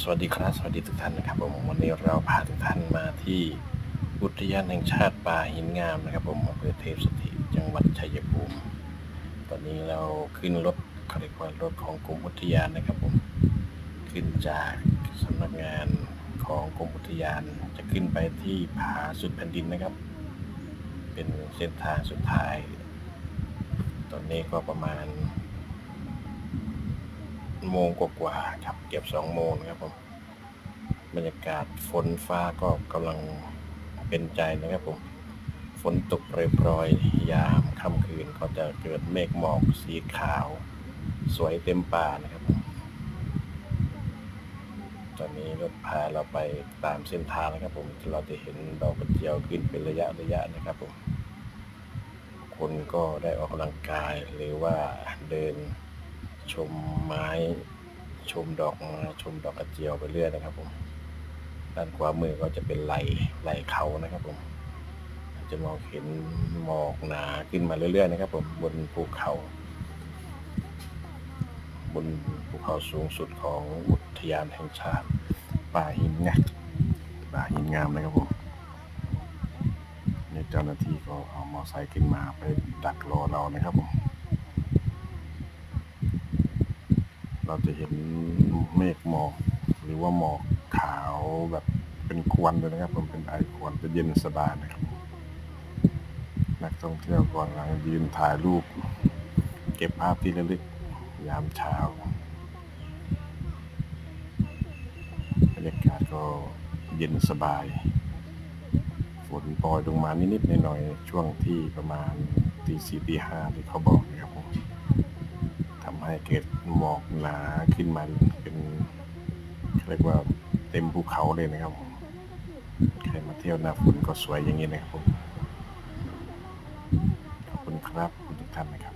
สวัสดีครับสวัสดีทุกท่านนะครับผมวันนี้เราพาทุกท่านมาที่อุทยานแห่งชาติป่าหินงามนะครับ ผมอำเภอเทพสถิตจังหวัดชัยภูมิ ตอนนี้เราขึ้นรถเขาเรียกว่ารถของกรมอุทยานนะครับผมขึ้นจากสำนักงานของกรมอุทยานจะขึ้นไปที่ผาสุดแผ่นดินนะครับ เป็นเส้นทางสุดท้าย ตอนนี้ก็ประมาณ โมงกว่าๆครับ เก็บสองโมงนะครับผมบรรยากาศฝนฟ้าก็กำลังเป็นใจนะครับผมฝนตกโปรยๆยามค่ำคืนก็จะเกิดเมฆหมอกสีขาว สวยเต็มป่านะครับผมตอนนี้รถพาเราไปตามเส้นทางนะครับผมเราจะเห็นดอกกระเจียวขึ้นเป็นระยะระยะนะครับผมคนก็ได้ออกกำลังกายหรือว่าเดิน ชมไม้ ชมดอกชมดอกกระเจียวไปเรื่อยนะครับผมด้านขวามือก็จะเป็นไหลไหลเขานะครับผมจะมองเห็นหมอกหนาขึ้นมาเรื่อยๆนะครับผมบนภูเขา บนภูเขาสูงสุดของอุทยานแห่งชาติป่าหินงามป่าหินงามนะครับผมนี่เจ้าหน้าที่ก็เอามอเตอร์ไซค์ขึ้นมาไปดักรอเรานะครับผม เราจะเห็นเมฆหมอกหรือว่าหมอกขาวแบบเป็นควันเลยนะครับผมเป็นไอควันจะเย็นสบายนะครับ นักท่องเที่ยวกำลังยืนถ่ายรูป เก็บภาพที่ระลึกยามเช้าบรรยากาศก็เย็นสบาย ฝนโปรยลงมานิดๆหน่อยๆช่วงที่ประมาณตีสี่ตีห้าที่เขาบอกนะครับผม หมอกหนาขึ้นมาเป็นเรียกว่าเต็มภูเขาเลยนะครับผมใครมาเที่ยวหน้าฝนก็สวยอย่างนี้นะครับผมขอบคุณครับขอบคุณทุกท่านนะครับ